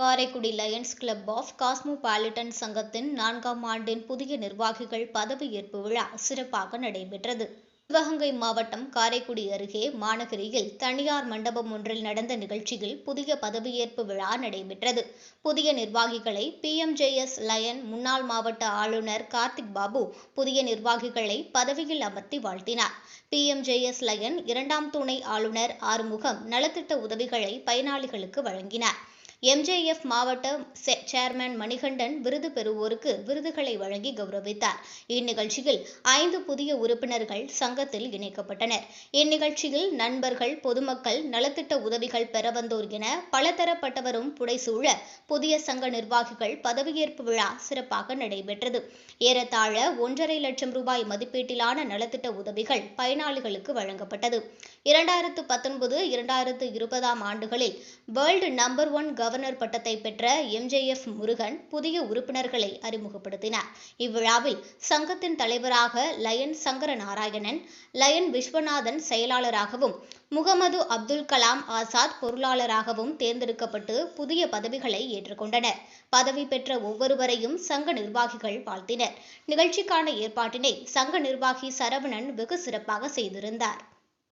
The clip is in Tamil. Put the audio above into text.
Karaikudi Lions Club of Cosmopolitan சங்கத்தின் நான்காம் ஆண்டின் புதிய நிர்வாகிகள் பதவியேற்பு விழா சிறப்பாக நடைபெற்றது. சிவகங்கை மாவட்டம் காரைக்குடி அருகே மாநகரியில் தனியார் மண்டபம் ஒன்றில் நடந்த நிகழ்ச்சியில் புதிய பதவியேற்பு விழா நடைபெற்றது. புதிய நிர்வாகிகளை பிஎம்ஜேஎஸ் லயன் முன்னாள் மாவட்ட ஆளுநர் கார்த்திக் பாபு புதிய நிர்வாகிகளை பதவியில் அமர்த்தி வாழ்த்தினார். பிஎம்ஜேஎஸ் லயன் இரண்டாம் துணை ஆளுநர் ஆறுமுகம் நலத்திட்ட உதவிகளை பயனாளிகளுக்கு வழங்கினார். எம்ஜேஎஃப் மாவட்ட சேர்மன் மணிகண்டன் விருது பெறுவோருக்கு விருதுகளை வழங்கி கௌரவித்தார். இந்நிகழ்ச்சியில் ஐந்து புதிய உறுப்பினர்கள் சங்கத்தில் இணைக்கப்பட்டனர். இந்நிகழ்ச்சியில் நண்பர்கள் பொதுமக்கள் நலத்திட்ட உதவிகள் பெற வந்தோர் என பலதரப்பட்டவரும் புடைசூழ புதிய சங்க நிர்வாகிகள் பதவியேற்பு விழா சிறப்பாக நடைபெற்றது. ஏறத்தாழ ஒன்றரை லட்சம் ரூபாய் மதிப்பீட்டிலான நலத்திட்ட உதவிகள் பயனாளிகளுக்கு வழங்கப்பட்டது. இரண்டாயிரத்து பத்தொன்பது இரண்டாயிரத்து இருபதாம் ஆண்டுகளில் வேர்ல்டு நம்பர் ஒன் கவர்னர் பட்டத்தை பெற்ற எம்ஜேஎஃப் முருகன் புதிய உறுப்பினர்களை அறிமுகப்படுத்தினார். இவ்விழாவில் சங்கத்தின் தலைவராக லயன் சங்கர நாராயணன் லயன் விஸ்வநாதன் செயலாளராகவும் முகமது அப்துல் கலாம் ஆசாத் பொருளாளராகவும் தேர்ந்தெடுக்கப்பட்டு புதிய பதவிகளை ஏற்றுக்கொண்டனர். பதவி பெற்ற ஒவ்வொருவரையும் சங்க நிர்வாகிகள் வாழ்த்தினர். நிகழ்ச்சிக்கான ஏற்பாட்டினை சங்க நிர்வாகி சரவணன் வெகு சிறப்பாக செய்திருந்தார்.